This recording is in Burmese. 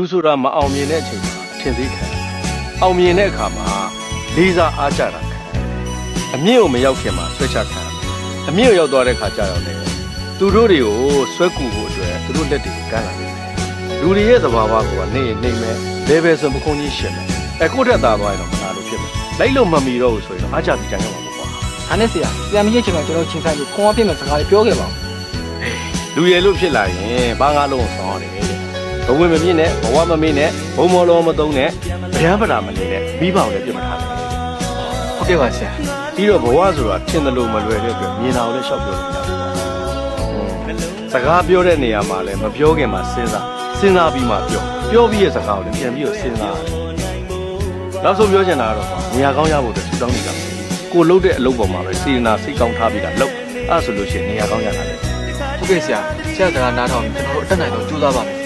လူဆိုတာမအောင်မြင်တဲ့အချိန်မှာအထင်သေးခံအောင်မြင်တဲ့အခါမှာလေးစားအားကြတာခံအမြင့်ကိုမရောက်ခင်မှာဆွဲချခံအမြင့်ကိုရောက်သွားတဲ့ခါကျတော့လေသူတို့တွေကိုဆွဲကူဖို့အတွက်သူတို့လက်တွေကိုကမ်းလာတယ်လူတွေရဲ့သဘာဝကနေနေမဲ့လေဘယ်ဆိုပခုံးကြီးရှင်မယ်အခုတက်သားသွားရင်တော့မလာလို့ဖြစ်မယ်လိုက်လို့မမီတော့ဘူးဆိုရင်တော့အားကြပြီးကြံရမှာပေါ့ကွာ။အားနဲ့ဆရာဆရာမကြီးချိန်မှာကျွန်တော်ချင်းဆိုင်ပြီးခွန်အားပြည့်မဲ့စကားလေးပြောခဲ့ပါဦးလူရည်လို့ဖြစ်လာရင်ဘာငါလုံးဆောင်ရတယ်တဲ့ ဘဝင်မမြင့်နဲ့ဘဝမမေ့နဲ့ဘုံမော်လုံးမသုံးနဲ့ဗျမ်းပတာမနေနဲ့မိဘကိုလည်းပြစ်မထားနဲ့။ဟုတ်ကဲ့ပါဆရာပြီးတော့ဘဝဆိုတာထင်တယ်လို့မလွယ်တဲ့အတွက်မြင်တာကိုလည်းရှောက်ပြောလို့ရတယ်။စကားပြောတဲ့နေရာမှာလည်းမပြောခင်မှာစဉ်းစားစဉ်းစားပြီးမှပြောပြောပြီးရဲ့စကားကိုလည်းပြန်ပြီးတော့စဉ်းစားရတယ်။နောက်ဆုံးပြောချင်တာကတော့နေရာကောင်းရဖို့အတွက်ထူတောင်းနေတာကိုလှုပ်တဲ့အလုပ်ပေါ်မှာပဲစေနာစိတ်ကောင်းထားပြီးတာလုပ်အဲ့ဒါဆိုလို့ရှိရင်နေရာကောင်းရတာလေ။ဟုတ်ကဲ့ဆရာဆရာစကားနားထောင်ပြီးကျွန်တော်တို့အတက်နိုင်ဆုံးကြိုးစားပါမယ်